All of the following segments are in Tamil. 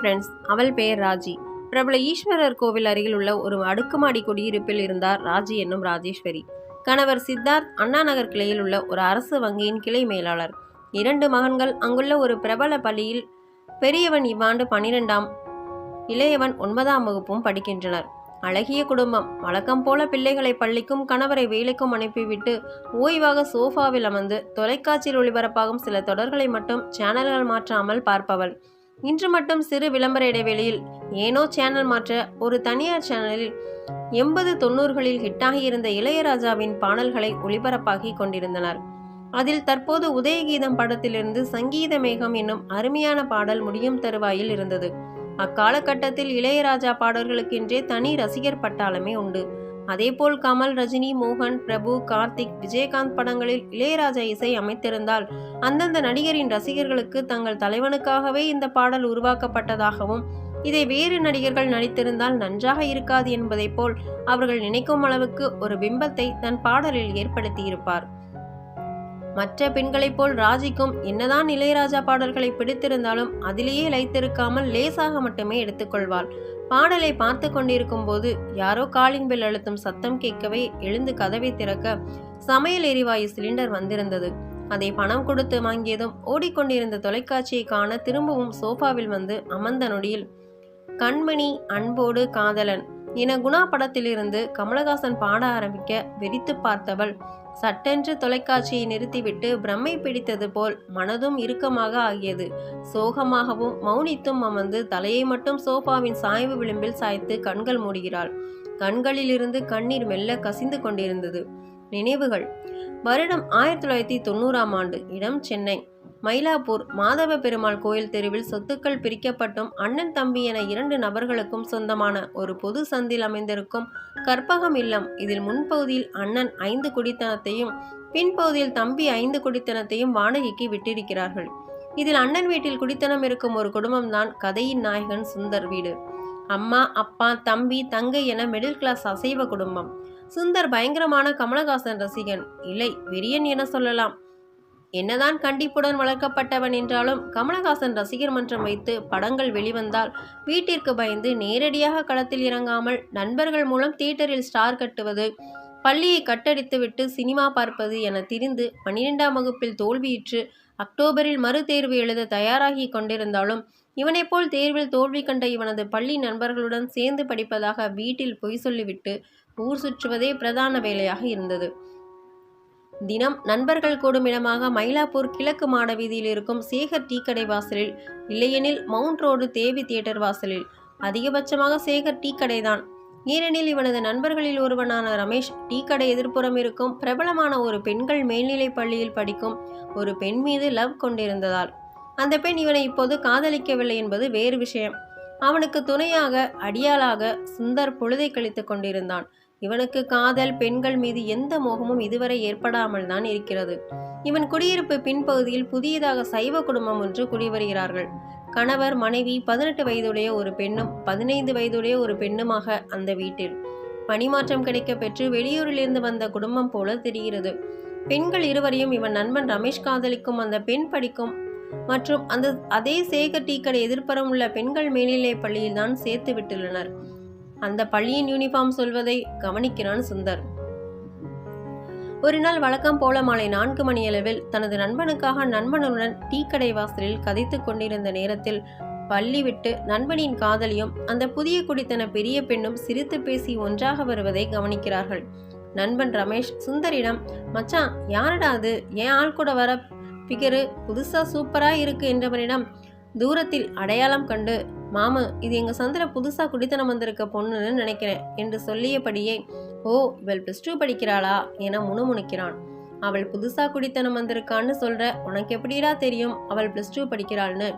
ஃப்ரெண்ட்ஸ் அவள் பெயர் ராஜி. பிரபல ஈஸ்வரர் கோவில் அருகில் உள்ள ஒரு அடுக்குமாடி குடியிருப்பில் இருந்தார் ராஜி என்னும் ராஜேஸ்வரி. கணவர் சித்தார்த் அண்ணா நகர் கிளையில் உள்ள ஒரு அரசு வங்கியின் கிளை மேலாளர். இரண்டு மகன்கள் அங்குள்ள ஒரு பிரபல பள்ளியில் பெரியவன் இவ்வாண்டு பனிரெண்டாம் இளையவன் ஒன்பதாம் வகுப்பும் படிக்கின்றனர். அழகிய குடும்பம் வழக்கம் போல பிள்ளைகளை பள்ளிக்கும் கணவரை வேலைக்கும் அனுப்பிவிட்டு ஓய்வாக சோஃபாவில் அமர்ந்து தொலைக்காட்சியில் ஒளிபரப்பாகும் சில தொடர்களை மட்டும் சேனல்கள் மாற்றாமல் பார்ப்பவள். இன்று மட்டும் சிறு விளம்பர இடைவெளியில் ஏனோ சேனல் மாற்ற ஒரு தனியார் சேனலில் எண்பது தொண்ணூறுகளில் ஹிட்டாகியிருந்த இளையராஜாவின் பாடல்களை ஒளிபரப்பாகி கொண்டிருந்தனர். அதில் தற்போது உதயகீதம் படத்திலிருந்து சங்கீத மேகம் என்னும் அருமையான பாடல் முடியும் தருவாயில் இருந்தது. அக்காலகட்டத்தில் இளையராஜா பாடல்களுக்கென்றே தனி ரசிகர் பட்டாளமே உண்டு. அதேபோல் கமல் ரஜினி மோகன் பிரபு கார்த்திக் விஜயகாந்த் படங்களில் இளையராஜா இசை அமைத்திருந்தால் அந்தந்த நடிகரின் ரசிகர்களுக்கு தங்கள் தலைவனுக்காகவே இந்த பாடல் உருவாக்கப்பட்டதாகவும் இதை வேறு நடிகர்கள் நடித்திருந்தால் நன்றாக இருக்காது என்பதைப் போல் அவர்கள் நினைக்கும் அளவுக்கு ஒரு பிம்பத்தை தன் பாடலில் ஏற்படுத்தியிருப்பார். மற்ற பெண்களைப் போல் ராஜிக்கும் என்னதான் இளையராஜா பாடல்களை பிடித்திருந்தாலும் அதிலேயே லைத்திருக்காமல் லேசாக மட்டுமே எடுத்துக்கொள்வாள். பாடலை பார்த்து கொண்டிருக்கும் போது யாரோ காலிங் பெல் அழுத்தும் சத்தம் கேட்கவே எழுந்து கதவை திறக்க சமையல் எரிவாயு சிலிண்டர் வந்திருந்தது. அதை பணம் கொடுத்து வாங்கியதும் ஓடிக்கொண்டிருந்த தொலைக்காட்சியை காண திரும்பவும் சோஃபாவில் வந்து அமர்ந்த நொடியில் கண்மணி அன்போடு காதலன் என குணா படத்திலிருந்து கமலஹாசன் பாட ஆரம்பிக்க வெறித்து பார்த்தவள் சட்டென்று தொலைக்காட்சியை நிறுத்திவிட்டு பிரம்மை பிடித்தது போல் மனதும் இறுக்கமாக ஆகியது. சோகமாகவும் மௌனித்தும் அமர்ந்து தலையை மட்டும் சோஃபாவின் சாய்வு விளிம்பில் சாய்த்து கண்கள் மூடுகிறாள். கண்களிலிருந்து கண்ணீர் மெல்ல கசிந்து கொண்டிருந்தது. நினைவுகள். வருடம் ஆயிரத்தி தொள்ளாயிரத்தி தொண்ணூறாம் ஆண்டு. இடம் சென்னை. மயிலாப்பூர் மாதவ பெருமாள் கோயில் தெருவில் சொத்துக்கள் பிரிக்கப்பட்டும் அண்ணன் தம்பி என இரண்டு நபர்களுக்கும் சொந்தமான ஒரு பொது சந்தில் அமைந்திருக்கும் கற்பகம் இல்லம். இதில் முன்பகுதியில் அண்ணன் ஐந்து குடித்தனத்தையும் பின்பகுதியில் தம்பி ஐந்து குடித்தனத்தையும் வாடகைக்கு விட்டிருக்கிறார்கள். இதில் அண்ணன் வீட்டில் குடித்தனம் இருக்கும் ஒரு குடும்பம்தான் கதையின் நாயகன் சுந்தர் வீடு. அம்மா அப்பா தம்பி தங்கை என மிடில் கிளாஸ் அசைவ குடும்பம். சுந்தர் பயங்கரமான கமலஹாசன் ரசிகன். இல்லை வெறியன் என சொல்லலாம். என்னதான் கண்டிப்புடன் வளர்க்கப்பட்டவன் என்றாலும் கமலஹாசன் ரசிகர் மன்றம் வைத்து படங்கள் வெளிவந்தால் வீட்டிற்கு பயந்து நேரடியாக களத்தில் இறங்காமல் நண்பர்கள் மூலம் தியேட்டரில் ஸ்டார் கட்டுவது பள்ளியை கட்டடித்துவிட்டு சினிமா பார்ப்பது என திரிந்து பன்னிரெண்டாம் வகுப்பில் தோல்வியிற்று அக்டோபரில் மறு தேர்வு எழுத தயாராகி கொண்டிருந்தாலும் இவனைப் போல் தேர்வில் தோல்வி கண்ட இவனது பள்ளி நண்பர்களுடன் சேர்ந்து படிப்பதாக வீட்டில் பொய் சொல்லிவிட்டு ஊர் சுற்றுவதே பிரதான வேலையாக இருந்தது. தினம் நண்பர்கள் கூடும் இடமாக மயிலாப்பூர் கிழக்கு மாட வீதியில் இருக்கும் சேகர் டீ கடை வாசலில். இல்லையெனில் மவுண்ட் ரோடு தேவி தியேட்டர் வாசலில். அதிகபட்சமாக சேகர் டீ கடைதான். ஏனெனில் இவனது நண்பர்களில் ஒருவனான ரமேஷ் டீ கடை எதிர்ப்புறம் இருக்கும் பிரபலமான ஒரு பெண்கள் மேல்நிலைப் பள்ளியில் படிக்கும் ஒரு பெண் மீது லவ் கொண்டிருந்ததால். அந்த பெண் இவனை இப்போது காதலிக்கவில்லை என்பது வேறு விஷயம். அவனுக்கு துணையாக அடியாளாக சுந்தர் பொழுதை கழித்துக் கொண்டிருந்தான். இவனுக்கு காதல் பெண்கள் மீது எந்த மோகமும் இதுவரை ஏற்படாமல் தான் இருக்கிறது. இவன் குடியிருப்பு பின்பகுதியில் புதியதாக சைவ குடும்பம் ஒன்று குடிவருகிறார்கள். கணவர் மனைவி பதினெட்டு வயதுடைய ஒரு பெண்ணும் பதினைந்து வயதுடைய ஒரு பெண்ணுமாக அந்த வீட்டில் பணிமாற்றம் கிடைக்க பெற்று வெளியூரிலிருந்து வந்த குடும்பம் போல தெரிகிறது. பெண்கள் இருவரையும் இவன் நண்பன் ரமேஷ் காதலிக்கும் அந்த பெண் படிக்கும் மற்றும் அந்த அதே சேகர் டீ கடை எதிர்ப்புறம் உள்ள பெண்கள் மேல்நிலைப் பள்ளியில் தான் சேர்த்து விட்டுள்ளனர். அந்த பள்ளியின் யூனிஃபார்ம் சொல்வதை கவனிக்கிறான் சுந்தர். ஒரு நாள் வழக்கம் போல மாலை நான்கு மணியளவில் தனது நண்பனுக்காக நண்பனுடன் டீ கடை வாசலில் கதைத்துக் கொண்டிருந்த நேரத்தில் பள்ளி விட்டு நண்பனின் காதலியும் அந்த புதிய குடித்தன பெரிய பெண்ணும் சிரித்து பேசி ஒன்றாக வருவதை கவனிக்கிறார்கள். நண்பன் ரமேஷ் சுந்தரிடம் மச்சான் யாரடா அது? ஏன் ஆள் கூட வர பிகரு? புதுசா சூப்பரா இருக்கு என்றவனிடம் தூரத்தில் அடையாளம் கண்டு மாமு இது எங்கள் சந்திர புதுசாக குடித்தனம் வந்திருக்க பொண்ணுன்னு நினைக்கிறேன் என்று சொல்லியபடியே ஓ இவள் ப்ளஸ் டூ படிக்கிறாளா? என முணுமுணுக்கிறான். அவள் புதுசாக குடித்தனம் வந்திருக்கான்னு சொல்கிற உனக்கு எப்படிடா தெரியும்? அவள் ப்ளஸ் டூ படிக்கிறாள்னு.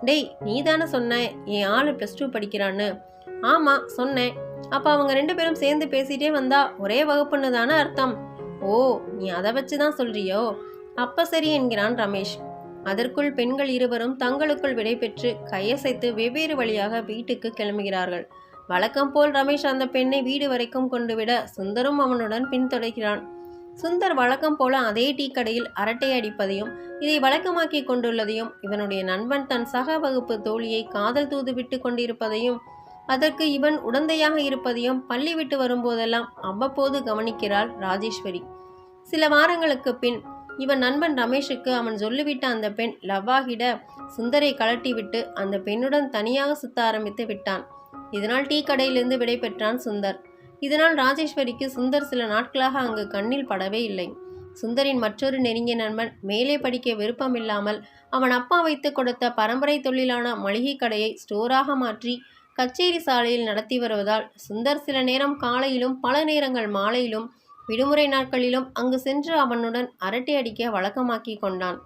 டேய் நீ தானே சொன்ன என் ஆள் ப்ளஸ் டூ படிக்கிறான்னு. ஆமாம் சொன்னேன். அப்போ அவங்க ரெண்டு பேரும் சேர்ந்து பேசிட்டே வந்தா ஒரே வகுப்புன்னு தானே அர்த்தம்? ஓ நீ அதை வச்சு தான் சொல்றியோ? அப்போ சரி என்கிறான் ரமேஷ். அதற்குள் பெண்கள் இருவரும் தங்களுக்குள் விடைபெற்று கையசைத்து வெவ்வேறு வழியாக வீட்டுக்கு கிளம்புகிறார்கள். வழக்கம் போல் ரமேஷ் அந்த பெண்ணை வீடு வரைக்கும் கொண்டு விட சுந்தரும் அவனுடன் பின்தொடர்கிறான். சுந்தர் வழக்கம் போல அதே டீ கடையில் அரட்டை அடிப்பதையும் இதை வழக்கமாக்கி கொண்டுள்ளதையும் இவனுடைய நண்பன் தன் சக வகுப்பு தோழியை காதல் தூது விட்டு கொண்டிருப்பதையும் அதற்கு இவன் உடந்தையாக இருப்பதையும் பள்ளி விட்டு வரும்போதெல்லாம் அவ்வப்போது கவனிக்கிறாள் ராஜேஸ்வரி. சில வாரங்களுக்கு பின் இவன் நண்பன் ரமேஷுக்கு அவன் சொல்லிவிட்ட அந்த பெண் லவ்வாகிட சுந்தரை கழட்டிவிட்டு அந்த பெண்ணுடன் தனியாக சுத்த ஆரம்பித்து விட்டான். இதனால் டீ கடையிலிருந்து விடை பெற்றான் சுந்தர். இதனால் ராஜேஸ்வரிக்கு சுந்தர் சில நாட்களாக அங்கு கண்ணில் படவே இல்லை. சுந்தரின் மற்றொரு நெருங்கிய நண்பன் மேலே படிக்க விருப்பமில்லாமல் அவன் அப்பா வைத்து கொடுத்த பரம்பரை தொழிலான மளிகை கடையை ஸ்டோராக மாற்றி கச்சேரி சாலையில் நடத்தி வருவதால் சுந்தர் சில நேரம் காலையிலும் பல நேரங்கள் மாலையிலும் விடுமுறை நாட்களிலும் அங்கு சென்று அவனுடன் அரட்டை அடிக்க வழக்கமாக்கி கொண்டான்.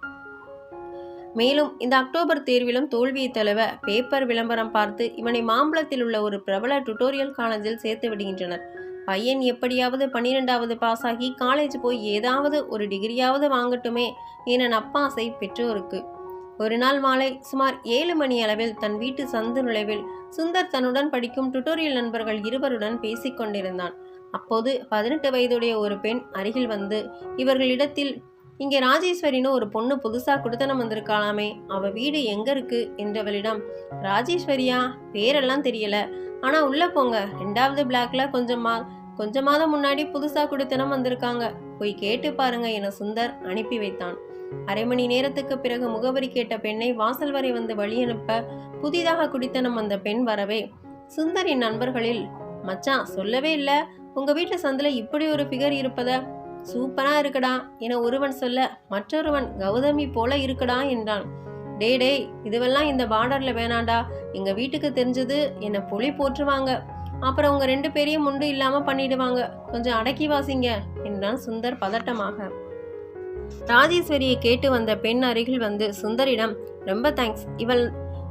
மேலும் இந்த அக்டோபர் தேர்விலும் தோல்வியை தழுவ பேப்பர் விளம்பரம் பார்த்து இவனை மாம்பழத்தில் உள்ள ஒரு பிரபல டுட்டோரியல் காலேஜில் சேர்த்து விடுகின்றனர். பையன் எப்படியாவது பன்னிரெண்டாவது பாஸ் ஆகி காலேஜ் போய் ஏதாவது ஒரு டிகிரியாவது வாங்கட்டுமே என நப்பாசை பெற்றோருக்கு. ஒரு நாள் மாலை சுமார் ஏழு மணி அளவில் தன் வீட்டு சந்து நுழைவில் சுந்தர் தன்னுடன் படிக்கும் டுட்டோரியல் நண்பர்கள் இருவருடன் பேசிக்கொண்டிருந்தான் அப்போது பதினெட்டு வயதுடைய ஒரு பெண் அருகில் வந்து இவர்களிடத்தில் இங்கே ராஜேஸ்வரின்னு ஒரு பொண்ணு புதுசாக குடுத்தனம் வந்திருக்காளாமே அவள் வீடு எங்கே இருக்கு? என்றவளிடம் ராஜேஸ்வரியா? பேரெல்லாம் தெரியல. ஆனால் உள்ளே போங்க. ரெண்டாவது பிளாக்ல கொஞ்சமா கொஞ்ச மாதம் முன்னாடி புதுசாக குடித்தனம் வந்திருக்காங்க. போய் கேட்டு பாருங்க என சுந்தர் அனுப்பி வைத்தான். அரை மணி நேரத்துக்கு பிறகு முகவரி கேட்ட பெண்ணை வாசல் வரை வந்து வழி அனுப்ப புதிதாக குடித்தனம் வந்த பெண் வரவே சுந்தரின் நண்பர்களில் மச்சான் சொல்லவே இல்லை. உங்கள் வீட்டு சந்தில் இப்படி ஒரு ஃபிகர் இருப்பத? சூப்பரா இருக்குடா என ஒருவன் சொல்ல மற்றொருவன் கௌதமி போல இருக்கடா என்றான். டே டேய் இதுவெல்லாம் இந்த பார்டர்ல வேணாண்டா எங்க வீட்டுக்கு தெரிஞ்சது என்னை புலி போற்றுவாங்க. அப்புறம் உங்க ரெண்டு பேரையும் முண்டு இல்லாம பண்ணிடுவாங்க கொஞ்சம் அடக்கி வாசிங்க என்றான் சுந்தர் பதட்டமாக. ராஜேஸ்வரியை கேட்டு வந்த பெண் அருகில் வந்து சுந்தரிடம் ரொம்ப தேங்க்ஸ் இவள்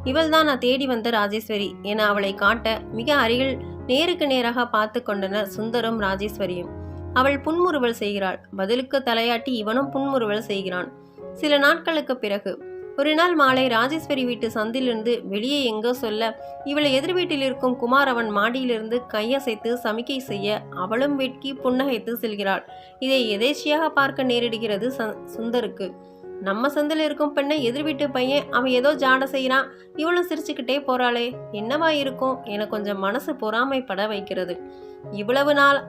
இவள் தான் நான் தேடி வந்த ராஜேஸ்வரி என அவளை காட்ட மிக அருகில் நேருக்கு நேராக பார்த்து கொண்டனர் சுந்தரும் ராஜேஸ்வரியும். அவள் புன்முறுவல் செய்கிறாள். பதிலுக்கு தலையாட்டி இவனும் புன்முறுவல் செய்கிறான். சில நாட்களுக்கு பிறகு ஒரு நாள் மாலை ராஜேஸ்வரி வீட்டு சந்திலிருந்து வெளியே எங்கோ சொல்ல இவளை எதிர் வீட்டில் இருக்கும் குமார் அவன் மாடியிலிருந்து கையசைத்து சமிக்கை செய்ய அவளும் வெட்கி புன்னகைத்து செல்கிறாள். இதை எதேச்சியாக பார்க்க நேரிடுகிறது சுந்தருக்கு. நம்ம சந்தில் இருக்கும் பெண்ணை எதிர் வீட்டு பையன் அவன் ஏதோ ஜாட செய்கிறான் இவளும் சிரிச்சுக்கிட்டே போறாளே. என்னவா இருக்கும்? என கொஞ்சம் மனசு பொறாமைப்பட வைக்கிறது. இவ்வளவு நாள்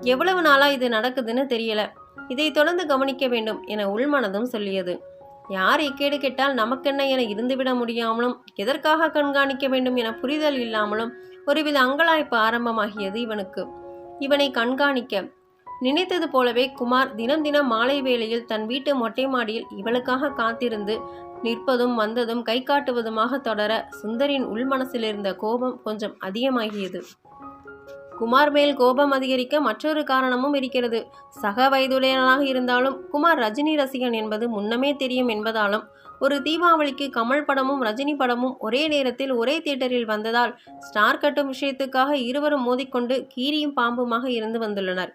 எவ்வளவு நாளா இது நடக்குதுன்னு தெரியல. இதை தொடர்ந்து கவனிக்க வேண்டும் என உள்மனதும் சொல்லியது. யார் இக்கேடு கேட்டால் நமக்கென்ன என இருந்துவிட முடியாமலும் எதற்காக கண்காணிக்க வேண்டும் என புரிதல் இல்லாமலும் ஒருவித அங்கலாய்ப்பு ஆரம்பமாகியது இவனுக்கு. இவனை கண்காணிக்க நினைத்தது போலவே குமார் தினம் தினம் மாலை வேளையில் தன் வீட்டு மொட்டை மாடியில் இவளுக்காக காத்திருந்து நிற்பதும் வந்ததும் கை காட்டுவதுமாக தொடர சுந்தரின் உள்மனசில் இருந்த கோபம் கொஞ்சம் அதிகமாகியது. குமார் மேல் கோபம் அதிகரிக்க மற்றொரு காரணமும் இருக்கிறது. சக வயதுடையனாக இருந்தாலும் குமார் ரஜினி ரசிகன் என்பது முன்னமே தெரியும் என்பதாலும் ஒரு தீபாவளிக்கு கமல் படமும் ரஜினி படமும் ஒரே நேரத்தில் ஒரே தியேட்டரில் வந்ததால் ஸ்டார் கட்டும் விஷயத்துக்காக இருவரும் மோதிக்கொண்டு கீரியும் பாம்புமாக இருந்து வந்துள்ளனர்.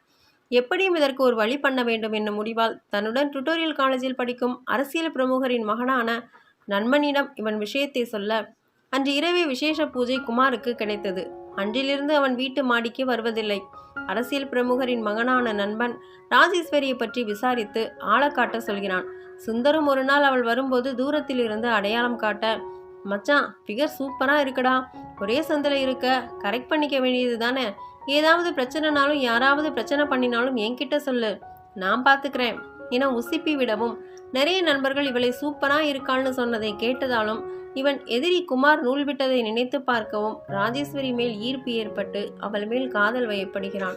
எப்படியும் இதற்கு ஒரு வழி பண்ண வேண்டும் என்ற முடிவால் தன்னுடன் டுட்டோரியல் காலேஜில் படிக்கும் அரசியல் பிரமுகரின் மகனான நண்பனிடம் இவன் விஷயத்தை சொல்ல அன்று இரவே விசேஷ பூஜை குமாருக்கு கிடைத்தது. அன்றிலிருந்து அவன் வீட்டு மாடிக்கு வருவதில்லை. அரசியல் பிரமுகரின் மகனான நண்பன் ராஜேஸ்வரியை பற்றி விசாரித்து ஆளக்காட்ட காட்ட சொல்கிறான். சுந்தரும் ஒரு நாள் அவள் வரும்போது தூரத்தில் இருந்து அடையாளம் காட்ட மச்சான் ஃபிகர் சூப்பராக இருக்குடா. ஒரே சந்தில இருக்க கரெக்ட் பண்ணிக்க வேண்டியது தானே ஏதாவது பிரச்சனைனாலும் யாராவது பிரச்சனை பண்ணினாலும் என்கிட்ட சொல்லு. நான் பார்த்துக்கிறேன் என உசிப்பி விடவும் நிறைய நண்பர்கள் இவளை சூப்பரா இருக்காள்னு சொன்னதை கேட்டதாலும் இவன் எதிரி குமார் நூல் விட்டதை நினைத்து பார்க்கவும் ராஜேஸ்வரி மேல் ஈர்ப்பு ஏற்பட்டு அவள் மேல் காதல் வயப்படுகிறான்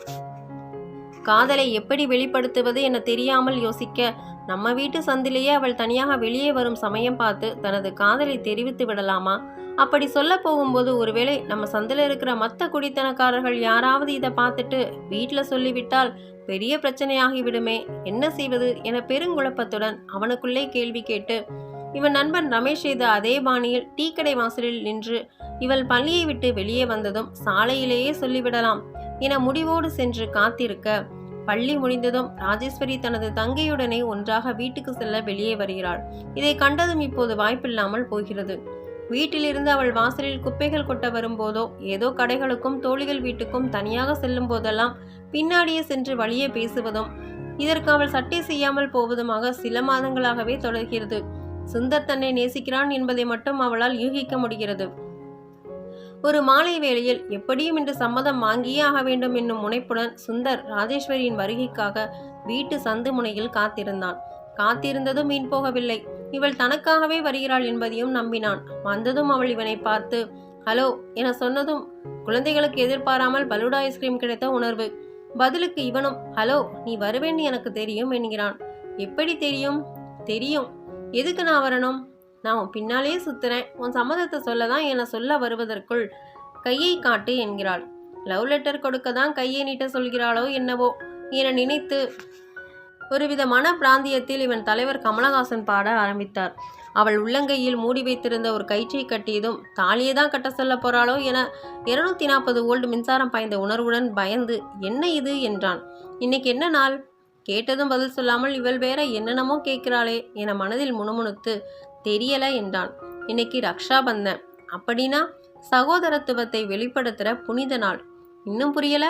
காதலை எப்படி வெளிப்படுத்துவது என தெரியாமல் யோசிக்க நம்ம வீட்டு சந்திலேயே அவள் தனியாக வெளியே வரும் சமயம் பார்த்து தனது காதலை தெரிவித்து விடலாமா? அப்படி சொல்ல போகும்போது ஒருவேளை நம்ம சந்தில இருக்கிற மற்ற குடித்தனக்காரர்கள் யாராவது இதை பார்த்துட்டு வீட்டில் சொல்லிவிட்டால் பெரிய பிரச்சனையாகிவிடுமே. என்ன செய்வது என பெருங்குழப்பத்துடன் அவனுக்குள்ளே கேள்வி கேட்டு இவன் நண்பன் ரமேஷ் செய்த அதே பாணியில் டீ கடை வாசலில் நின்று இவள் பள்ளியை விட்டு வெளியே வந்ததும் சாலையிலேயே சொல்லிவிடலாம் என முடிவோடு சென்று காத்திருக்க பள்ளி முடிந்ததும் ராஜேஸ்வரி தனது தங்கையுடனே ஒன்றாக வீட்டுக்கு செல்ல வெளியே வருகிறாள். இதை கண்டதும் இப்போது வாய்ப்பில்லாமல் போகிறது. வீட்டிலிருந்து அவள் வாசலில் குப்பைகள் கொட்ட வரும்போதோ ஏதோ கடைகளுக்கும் தோழிகள் வீட்டுக்கும் தனியாக செல்லும் போதெல்லாம் பின்னாடியே சென்று வழியே பேசுவதும் இதற்கு அவள் சட்டை செய்யாமல் போவதுமாக சில மாதங்களாகவே தொடர்கிறது. சுந்தர் தன்னை நேசிக்கிறான் என்பதை மட்டும் அவளால் யூகிக்க முடிகிறது. ஒரு மாலை வேளையில் எப்படியும் இன்று சம்மதம் வாங்கியே ஆக வேண்டும் என்னும் முனைப்புடன் சுந்தர் ராஜேஸ்வரியின் வருகைக்காக வீட்டு சந்து முனையில் காத்திருந்தான். காத்திருந்ததும் மீன் போகவில்லை. இவள் தனக்காகவே வருகிறாள் என்பதையும் நம்பினான். வந்ததும் அவள் இவனை பார்த்து ஹலோ என சொன்னதும் குழந்தைகளுக்கு எதிர்பாராமல் பலுடா ஐஸ்கிரீம் கிடைத்த உணர்வு. பதிலுக்கு இவனும் ஹலோ நீ வருவேன்னு எனக்கு தெரியும் என்கிறான். எப்படி தெரியும்? தெரியும். எதுக்கு நான் வரணும்? நான் உன் பின்னாலேயே சுத்துறேன். உன் சம்மதத்தை சொல்ல தான் என சொல்ல வருவதற்குள் கையை காட்டு என்கிறாள். லவ் லெட்டர் கொடுக்க தான் கையை நீட்ட சொல்கிறாளோ என்னவோ என நினைத்து ஒருவித மன பிராந்தியத்தில் இவன் தலைவர் கமலஹாசன் பாட ஆரம்பித்தார். அவள் உள்ளங்கையில் மூடி வைத்திருந்த ஒரு கயிற்றை கட்டியதும் தாலியை தான் கட்ட சொல்ல போறாளோ என இருநூத்தி நாற்பது ஓல்டு மின்சாரம் பாய்ந்த உணர்வுடன் பயந்து என்ன இது? என்றான். இன்னைக்கு என்ன நாள்? கேட்டதும் பதில் சொல்லாமல் இவள் வேற என்னென்னமோ கேட்கிறாளே என மனதில் முணுமுணுத்து தெரியல என்றான். இன்னைக்கு ரக்ஷா பந்தன் அப்படின்னா சகோதரத்துவத்தை வெளிப்படுத்துற புனித நாள். இன்னும் புரியல?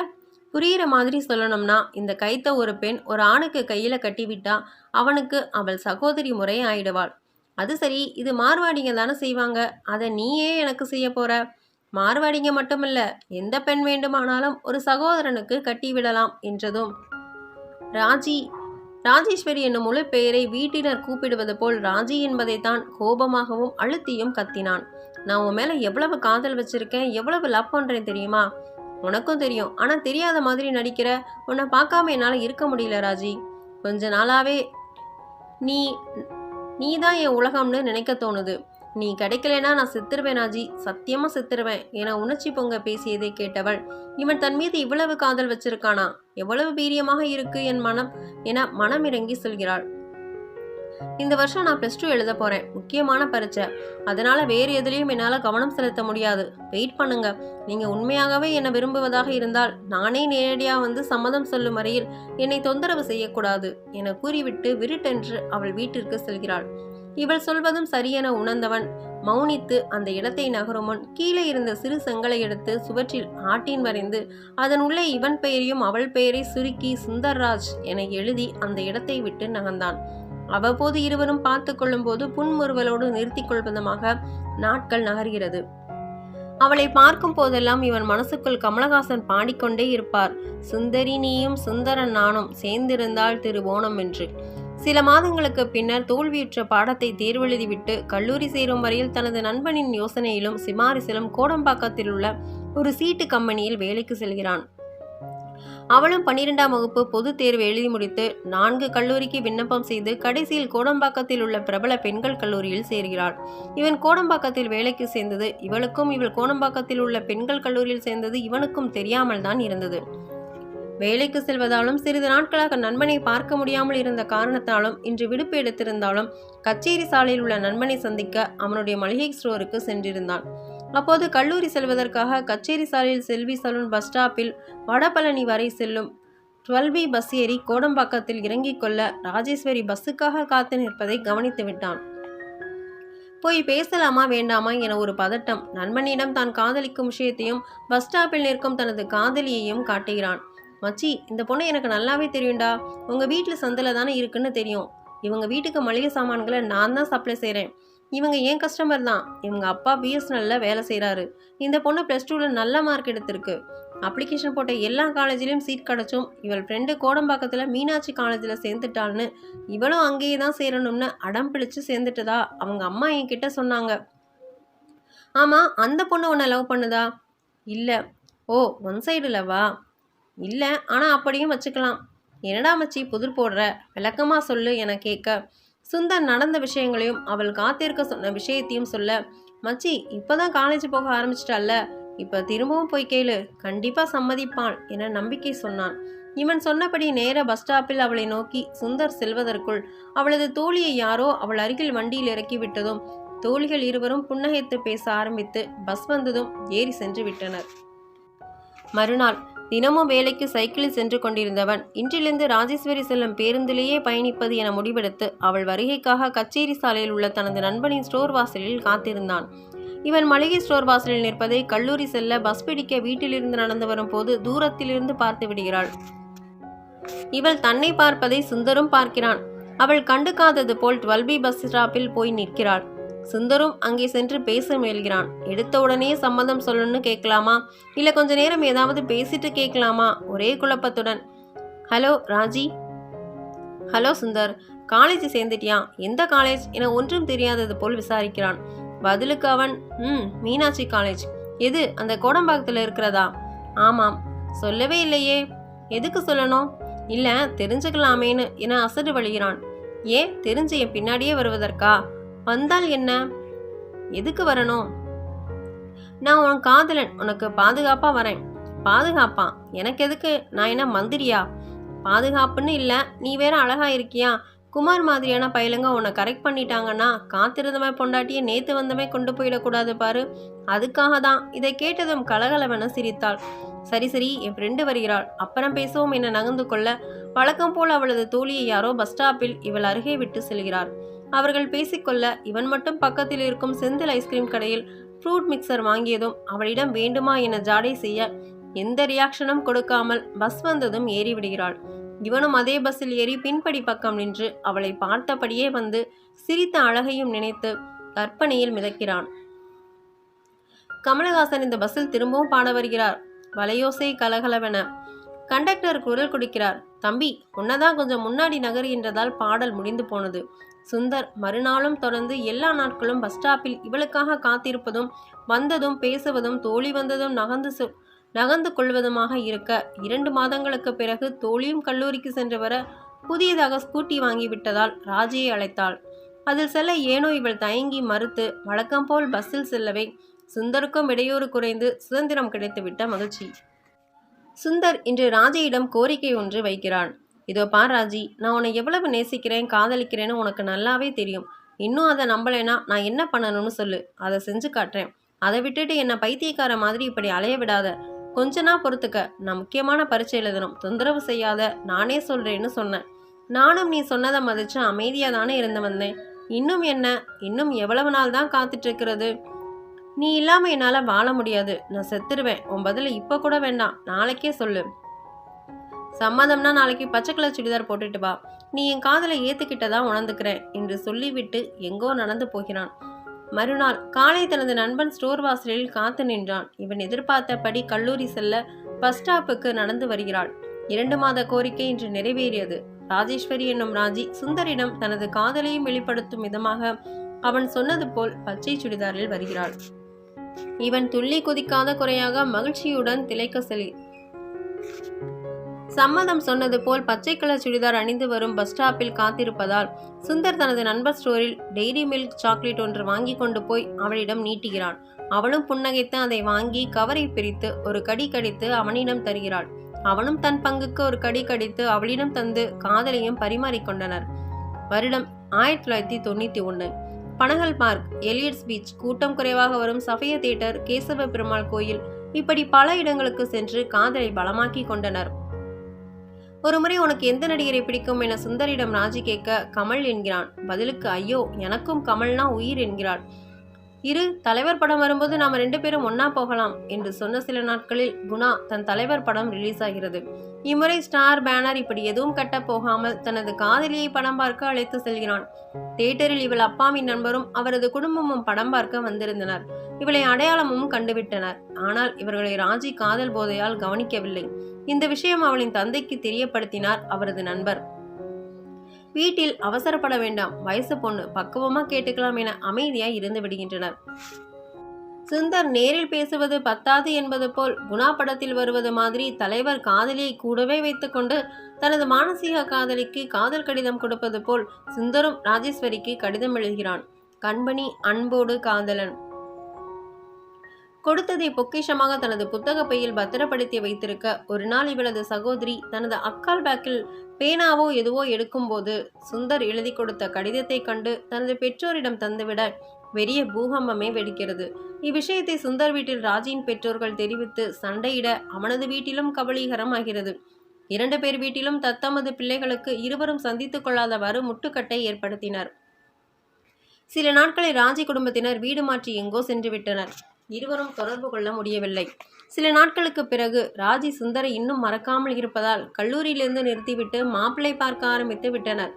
புரியிற மாதிரி சொல்லணும்னா இந்த கைத்த ஒரு பெண் ஒரு ஆணுக்கு கையில கட்டிவிட்டா அவனுக்கு அவள் சகோதரி முறை ஆயிடுவாள். அது சரி இது மார்வாடிங்க தானே செய்வாங்க. அதை நீயே எனக்கு செய்ய போற? மார்வாடிங்க மட்டுமல்ல எந்த பெண் வேண்டுமானாலும் ஒரு சகோதரனுக்கு கட்டிவிடலாம் என்றதும். ராஜி ராஜேஸ்வரி என்னும் முழு பெயரை வீட்டினர் கூப்பிடுவது போல் ராஜி என்பதைத்தான் கோபமாகவும் அழுத்தியும் கத்தினான். நான் உன் மேல எவ்வளவு காதல் வச்சிருக்கேன்? எவ்வளவு லவ் பண்றேன் தெரியுமா? உனக்கும் தெரியும். ஆனால் தெரியாத மாதிரி நடிக்கிற உன்னை பார்க்காம என்னால் இருக்க முடியல ராஜி. கொஞ்ச நாளாவே நீ நீ தான் என் உலகம்னு நினைக்க தோணுது. நீ கிடைக்கலனா நான் செத்துருவேன் ராஜி. சத்தியமா செத்துருவேன். என உணர்ச்சி பொங்க பேசியதை கேட்டவள் இவன் தன் மீது இவ்வளவு காதல் வச்சிருக்கானா? எவ்வளவு வீரியமாக இருக்கு என் மனம்? என மனம் இறங்கி சொல்கிறாள். இந்த வருஷம் நான் ப்ளஸ் டூ எழுத போகிறேன் முக்கியமான பரீட்சை. அதனால் வேறு எதுலேயும் என்னால் கவனம் செலுத்த முடியாது. வெயிட் பண்ணுங்க. நீங்கள் உண்மையாகவே என்னை விரும்புவதாக இருந்தால் நானே நேரடியாக வந்து சம்மதம் சொல்லும் வரையில் என்னை தொந்தரவு செய்யக்கூடாது என கூறிவிட்டு விருட்டென்று அவள் வீட்டிற்கு செல்கிறாள். இவள் சொல்வதும் சரியென உணர்ந்தவன் மௌனித்து அந்த இடத்தை நகரும் முன் கீழே இருந்த சிறு செங்கலை எடுத்து சுவற்றில் ஆட்டின் வரைந்து அதன் உள்ளே இவன் பெயரையும் அவள் பெயரை சுருக்கி சுந்தர்ராஜ் என எழுதி அந்த இடத்தை விட்டு நகர்ந்தான். அவ்வப்போது இருவரும் பார்த்து கொள்ளும்போது புன்முறுவலோடு நிறுத்திக் கொள்வதுமாக நாட்கள் நகர்கிறது. அவளை பார்க்கும் போதெல்லாம் இவன் மனசுக்குள் கமலஹாசன் பாடிக்கொண்டே இருப்பார். சுந்தரி நீயும் சுந்தரன் நானும் சேர்ந்திருந்தால் திருவோணம் என்று. சில மாதங்களுக்கு பின்னர் தோல்வியுற்ற பாடத்தை தேர்வெழுதிவிட்டு கல்லூரி சேரும் வரையில் தனது நண்பனின் யோசனையிலும் சிமாரிசிலும் கோடம்பாக்கத்தில் உள்ள ஒரு சீட்டு கம்பெனியில் வேலைக்கு செல்கிறான். அவளும் பன்னிரெண்டாம் வகுப்பு பொதுத் தேர்வு எழுதி முடித்து நான்கு கல்லூரிக்கு விண்ணப்பம் செய்து கடைசியில் கோடம்பாக்கத்தில் உள்ள பிரபல பெண்கள் கல்லூரியில் சேர்கிறாள். இவன் கோடம்பாக்கத்தில் வேலைக்கு சேர்ந்தது இவளுக்கும் இவள் கோடம்பாக்கத்தில் உள்ள பெண்கள் கல்லூரியில் சேர்ந்தது இவனுக்கும் தெரியாமல் தான் இருந்தது. வேலைக்கு செல்வதாலும் சிறிது நாட்களாக நண்பனை பார்க்க முடியாமல் இருந்த காரணத்தாலும் இன்று விடுப்பு எடுத்திருந்தாலும் கச்சேரி சாலையில் உள்ள நண்பனை சந்திக்க அவனுடைய மளிகை ஸ்டோருக்கு சென்றிருந்தான். அப்போது கல்லூரி செல்வதற்காக கச்சேரி சாலையில் செல்வி சலூன் பஸ் ஸ்டாப்பில் வடபழனி வரை செல்லும் டுவெல் பி பஸ் ஏறி கோடம்பாக்கத்தில் இறங்கிக் கொள்ள ராஜேஸ்வரி பஸ்ஸுக்காக காத்து நிற்பதை கவனித்து விட்டான். போய் பேசலாமா வேண்டாமா? என ஒரு பதட்டம். நண்பனிடம் தான் காதலிக்கும் விஷயத்தையும் பஸ் ஸ்டாப்பில் நிற்கும் தனது காதலியையும் காட்டுகிறான். மச்சி இந்த பொண்ணு எனக்கு நல்லாவே தெரியும்டா. உங்க வீட்டில் சந்தில் தானே இருக்குன்னு தெரியும். இவங்க வீட்டுக்கு மளிகை சாமான்களை நான் தான் சப்ளை செய்கிறேன் இவங்க ஏன் கஸ்டமர் தான்? இவங்க அப்பா பிஎஸ்என்எல்ல வேலை செய்கிறாரு இந்த பொண்ணு ப்ளஸ் டூவில் நல்ல மார்க் எடுத்திருக்கு. அப்ளிகேஷன் போட்ட எல்லா காலேஜ்லேயும் சீட் கிடச்சும். இவள் ஃப்ரெண்டு கோடம்பாக்கத்தில் மீனாட்சி காலேஜில் சேர்ந்துட்டாள்னு இவளும் அங்கேயே தான் சேரணும்னு அடம் பிடிச்சு சேர்ந்துட்டதா? அவங்க அம்மா என்கிட்ட சொன்னாங்க. ஆமாம் அந்த பொண்ணு உன்னை லவ் பண்ணுதா? இல்லை. ஓ ஒன் சைடு லவ்வா இல்லை ஆனால் அப்படியும் வச்சுக்கலாம். என்னடா மச்சி புதிர் போடுற? விளக்கமாக சொல்லு என கேட்க. சுந்தர் நடந்த விஷயங்களையும் அவள் காத்திருக்க சொன்ன விஷயத்தையும் சொல்ல மச்சி இப்போதான் காலேஜ் போக ஆரம்பிச்சிட்டால இப்போ திரும்பவும் போய் கேளு. கண்டிப்பாக சம்மதிப்பான் என நம்பிக்கை சொன்னான். இவன் சொன்னபடி நேர பஸ் ஸ்டாப்பில் அவளை நோக்கி சுந்தர் செல்வதற்குள் அவளது தோழியை யாரோ அவள் அருகில் வண்டியில் இறக்கி விட்டதும் தோழிகள் இருவரும் புன்னகைத்து பேச ஆரம்பித்து பஸ் வந்ததும் ஏறி சென்று விட்டனர். மறுநாள் தினமும் வேலைக்கு சைக்கிளில் சென்று கொண்டிருந்தவன். இன்றிலிருந்து ராஜேஸ்வரி செல்லும் பேருந்திலேயே பயணிப்பது என முடிவெடுத்து அவள் வருகைக்காக கச்சேரி சாலையில் உள்ள தனது நண்பனின் ஸ்டோர் வாசலில் காத்திருந்தான். இவன் மளிகை ஸ்டோர் வாசலில் நிற்பதை கல்லூரி செல்ல பஸ் பிடிக்க வீட்டிலிருந்து நடந்து வரும் போது தூரத்திலிருந்து பார்த்து விடுகிறாள். இவள் தன்னை பார்ப்பதை சுந்தரும் பார்க்கிறான். அவள் கண்டுக்காதது போல் டுவல்பி பஸ் ஸ்டாப்பில் போய் நிற்கிறாள். சுந்தரும் அங்கே சென்று பேச முயல்கிறான். எடுத்த உடனே சம்மதம் சொல்லணும்னு கேட்கலாமா? இல்லை கொஞ்ச நேரம் ஏதாவது பேசிட்டு கேட்கலாமா? ஒரே குழப்பத்துடன். Hello Raji. Hello Sundar. College சேர்ந்துட்டியா? எந்த காலேஜ்? என ஒன்றும் தெரியாதது போல் விசாரிக்கிறான். பதிலுக்கு அவன் ம் மீனாட்சி காலேஜ். எது? அந்த கோடம்பாக்கத்தில் இருக்கிறதா? ஆமாம். சொல்லவே இல்லையே. எதுக்கு சொல்லணும்? இல்லை தெரிஞ்சுக்கலாமேன்னு என அசடு வழிகிறான். ஏன்? தெரிஞ்சு என் பின்னாடியே வருவதற்கா? வந்தால் என்ன? எதுக்கு வரணும்? நான் உன் காதலன் உனக்கு பாதுகாப்பாக வரேன். பாதுகாப்பா? எனக்கு எதுக்கு? நான் என்ன மந்திரியா? பாதுகாப்புன்னு இல்லை நீ வேற அழகா இருக்கியா? குமார் மாதிரியான பயலுங்க உன்னை கரெக்ட் பண்ணிட்டாங்கன்னா காத்திருந்தவன் பொண்டாட்டியை நேத்து வந்தமே கொண்டு போயிடக்கூடாது பாரு. அதுக்காக தான் இதை கேட்டதும் கலகலவென சிரித்தாள். சரி சரி என் ஃப்ரெண்டு வருகிறாள். அப்புறம் பேசுவோம் என நகர்ந்து கொள்ள வழக்கம் போல் அவளது தோழியை யாரோ பஸ் ஸ்டாப்பில் இவள் அருகே விட்டு செல்கிறார். அவர்கள் பேசிக்கொள்ள இவன் மட்டும் பக்கத்தில் இருக்கும் செந்தில் ஐஸ்கிரீம் கடையில் ஃப்ரூட் மிக்சர் வாங்கியதும் அவளிடம் வேண்டுமா என ஜாடை செய்ய எந்த ரியாக்ஷனும் கொடுக்காமல் பஸ் வந்ததும் ஏறிவிடுகிறாள் இவனும் அதே பஸ்ஸில் ஏறி பின்படி பக்கம் நின்று அவளை பார்த்தபடியே வந்து சிரித்த அழகையும் நினைத்து கற்பனையில் மிதக்கிறான். கமலஹாசன் இந்த பஸ்ஸில் திரும்பவும் பாட வருகிறார். வலையோசை கலகலவென கண்டக்டர் குரல் கொடுக்கிறார் தம்பி உன்னதான் கொஞ்சம் முன்னாடி நகர்கின்றதால் பாடல் முடிந்து போனது. சுந்தர் மறுநாளும் தொடர்ந்து எல்லா நாட்களும் பஸ் ஸ்டாப்பில் இவளுக்காக காத்திருப்பதும் வந்ததும் பேசுவதும் தோழி வந்ததும் நகர்ந்து சொ- நகர்ந்து கொள்வதுமாக இருக்க இரண்டு மாதங்களுக்கு பிறகு தோழியும் கல்லூரிக்கு சென்று வர புதியதாக ஸ்கூட்டி வாங்கிவிட்டதால் ராஜியை அழைத்தாள். அதில் செல்ல ஏனோ இவள் தயங்கி மறுத்து வழக்கம் போல் பஸ்ஸில் செல்லவே. சுந்தருக்கும் இடையூறு குறைந்து சுதந்திரம் கிடைத்துவிட்ட மகிழ்ச்சி. சுந்தர் இன்று ராஜியிடம் கோரிக்கை ஒன்று வைக்கிறான் இதோ பார் ராஜி நான் உன்னை எவ்வளவு நேசிக்கிறேன் காதலிக்கிறேன்னு உனக்கு நல்லாவே தெரியும். இன்னும் அதை நம்பலைன்னா நான் என்ன பண்ணணும்னு சொல்லு. அதை செஞ்சு காட்டுறேன். அதை விட்டுட்டு என்னை பைத்தியக்கார மாதிரி இப்படி அலைய விடாத. கொஞ்ச நாள் பொறுத்துக்க நான் முக்கியமான பரீட்சை எழுதணும். தொந்தரவு செய்யாத நானே சொல்றேன்னு சொன்னேன். நானும் நீ சொன்னதை மதிச்சு அமைதியாக தானே இருந்து வந்தேன். இன்னும் என்ன? இன்னும் எவ்வளவு நாள் தான் காத்துட்டு இருக்கிறது? நீ இல்லாமல் என்னால் வாழ முடியாது. நான் செத்துருவேன். உன் பதில் இப்போ கூட வேண்டாம். நாளைக்கே சொல்லு. சம்மதம்னா நாளைக்கு பச்சை கலர் சுடிதார் போட்டுட்டு வா. நீ என் காதலை ஏத்துக்கிட்டதா உணர்ந்துக்கிறேன் என்று சொல்லிவிட்டு எங்கோ நடந்து போகிறான். மறுநாள் காலை தனது நண்பன் ஸ்டோர் வாசலில் காத்து நின்றான். இவன் எதிர்பார்த்தபடி கல்லூரி செல்ல பஸ் ஸ்டாப்புக்கு நடந்து வருகிறாள். இரண்டு மாத கோரிக்கை இன்று நிறைவேறியது. ராஜேஸ்வரி என்னும் ராஜி சுந்தரிடம் தனது காதலையும் வெளிப்படுத்தும் விதமாக அவன் சொன்னது போல் பச்சை சுடிதாரில் வருகிறாள். இவன் துள்ளி குதிக்காத குறையாக மகிழ்ச்சியுடன் திளைக்க செல். சம்மதம் சொன்னது போல் பச்சை கலர் சுடிதார் அணிந்து வரும் பஸ் ஸ்டாப்பில் காத்திருப்பதால் சுந்தர் தனது நண்பர் ஸ்டோரில் டெய்ரி மில்க் சாக்லேட் ஒன்று வாங்கி கொண்டு போய் அவளிடம் நீட்டுகிறான். அவளும் புன்னகைத்து அதை வாங்கி கவரை பிரித்து ஒரு கடி கடித்து அவனிடம் தருகிறாள். அவனும் தன் பங்குக்கு ஒரு கடி கடித்து அவளிடம் தந்து காதலையும் பரிமாறிக்கொண்டனர் வருடம் ஆயிரத்தி தொள்ளாயிரத்தி தொண்ணூற்றி ஒன்று பனகல் பார்க் எலியட்ஸ் பீச் கூட்டம் குறைவாக வரும் சஃபைய தியேட்டர் கேசவ பெருமாள் கோயில் இப்படி பல இடங்களுக்கு சென்று காதலை பலமாக்கி கொண்டனர். ஒருமுறை உனக்கு எந்த நடிகரை பிடிக்கும் என சுந்தரிடம் ராஜி கேட்க கமல் என்கிறான். பதிலுக்கு ஐயோ எனக்கும் கமல்னா உயிர் என்கிறாள். இரு தலைவர் படம் வரும்போது நாம ரெண்டு பேரும் ஒன்னா போகலாம் என்று சொன்ன சில நாட்களில் குணா தன் தலைவர் படம் ரிலீஸ் ஆகிறது. இம்முறை ஸ்டார் பேனர் இப்படி எதுவும் கட்ட போகாமல் தனது காதலியை படம் பார்க்க அழைத்து செல்கிறான். தியேட்டரில் இவள் அப்பாவின் நண்பரும் அவரது குடும்பமும் படம் பார்க்க வந்திருந்தனர். இவளை அடையாளமும் கண்டுவிட்டனர். ஆனால் இவர்களை ராஜி காதல் போதையால் கவனிக்கவில்லை. இந்த விஷயம் அவளின் தந்தைக்கு தெரியப்படுத்தினார் அவரது நண்பர். வீட்டில் அவசரப்பட வேண்டாம். வயசு பொண்ணு. பக்குவமாக கேட்டுக்கலாம் என அமைதியாய் இருந்து விடுகின்றனர். சுந்தர் நேரில் பேசுவது பத்தாது என்பது போல் குணா படத்தில் வருவது மாதிரி தலைவர் காதலியை கூடவே வைத்துக்கொண்டு தனது மானசீக காதலிக்கு காதல் கடிதம் கொடுப்பது போல் சுந்தரும் ராஜேஸ்வரிக்கு கடிதம் எழுதுகிறான். கண்பணி அன்போடு காதலன். கொடுத்ததை பொக்கிஷமாக தனது புத்தக பையில் பத்திரப்படுத்தி வைத்திருக்க ஒரு நாள் இவளது சகோதரி தனது அக்கால் பேக்கில் பேனாவோ எதுவோ எடுக்கும்போது சுந்தர் எழுதி கொடுத்த கடிதத்தை கண்டு தனது பெற்றோரிடம் தந்துவிட பெரிய பூகம்பமே வெடிக்கிறது. இவ்விஷயத்தை சுந்தர் வீட்டில் ராஜியின் பெற்றோர்கள் தெரிவித்து சண்டையிட அவனது வீட்டிலும் கபலீகரமாகிறது இரண்டு பேர் வீட்டிலும் தத்தமது பிள்ளைகளுக்கு இருவரும் சந்தித்துக் கொள்ளாதவாறு முட்டுக்கட்டை ஏற்படுத்தினர். சில நாட்களை ராஜி குடும்பத்தினர் வீடு மாற்றி எங்கோ சென்று விட்டனர் இருவரும் தொடர்பு கொள்ள முடியவில்லை. சில நாட்களுக்கு பிறகு ராஜி சுந்தரை இன்னும் மறக்காமல் இருப்பதால் கல்லூரியிலிருந்து நிறுத்திவிட்டு மாப்பிள்ளை பார்க்க ஆரம்பித்து விட்டனர்.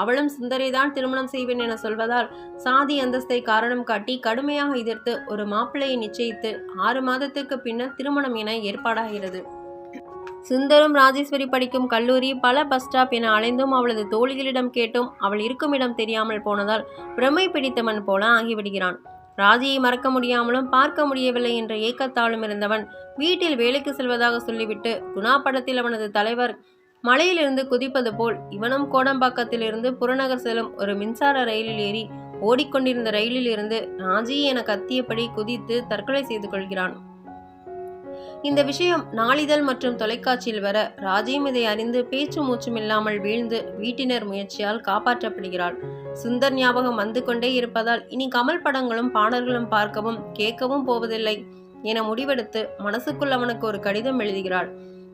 அவளும் சுந்தரை தான் திருமணம் செய்வேன் என சொல்வதால் சாதி அந்தஸ்தை காரணம் காட்டி கடுமையாக எதிர்த்து ஒரு மாப்பிள்ளையை நிச்சயித்து ஆறு மாதத்துக்கு பின்னர் திருமணம் என ஏற்பாடாகிறது. சுந்தரும் ராஜேஸ்வரி படிக்கும் கல்லூரி பல பஸ் ஸ்டாப் என அலைந்தும் அவளது தோழிகளிடம் கேட்டும் அவள் இருக்கும் இடம் தெரியாமல் போனதால் பிரமை பிடித்தவன் போல ஆகிவிடுகிறான். ராஜியை மறக்க முடியாமலும் பார்க்க முடியவில்லை என்ற ஏக்கத்தாலும் இருந்தவன் வீட்டில் வேலைக்கு செல்வதாக சொல்லிவிட்டு குணா படத்தில் அவனது தலைவர் மலையிலிருந்து குதிப்பது போல் இவனும் கோடம்பாக்கத்திலிருந்து புறநகர் செல்லும் ஒரு மின்சார ரயிலில் ஏறி ஓடிக்கொண்டிருந்த ரயிலில் இருந்து ராஜி என கத்தியபடி குதித்து தற்கொலை செய்து கொள்கிறான். இந்த விஷயம் நாளிதழ் மற்றும் தொலைக்காட்சியில் வர ராஜியும் இதை அறிந்து பேச்சு மூச்சும் இல்லாமல் வீழ்ந்து வீட்டினர் முயற்சியால் காப்பாற்றப்படுகிறாள். சுந்தர் ஞாபகம் வந்து கொண்டே இருப்பதால் இனி கமல் படங்களும் பாடல்களும் பார்க்கவும் கேட்கவும் போவதில்லை என முடிவெடுத்து மனசுக்குள் அவனுக்கு ஒரு கடிதம் எழுதுகிறாள்.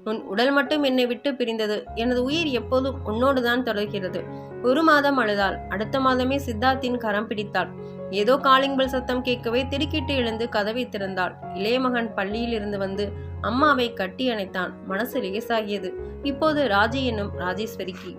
உன் உடல் மட்டும் என்னை விட்டு பிரிந்தது. எனது உயிர் எப்போதும் உன்னோடுதான் தொடர்கிறது. ஒரு மாதம் அழுதாள். அடுத்த மாதமே சித்தார்த்தின் கரம் பிடித்தாள். ஏதோ காலிங் பெல் சத்தம் கேட்கவே திடுக்கிட்டு எழுந்து கதவை திறந்தாள். இளைய மகன் பள்ளியில் இருந்து வந்து அம்மாவை கட்டி அணைத்தான். மனசு லேசாகியது. இப்போது ராஜி என்னும் ராஜேஸ்வரிக்கு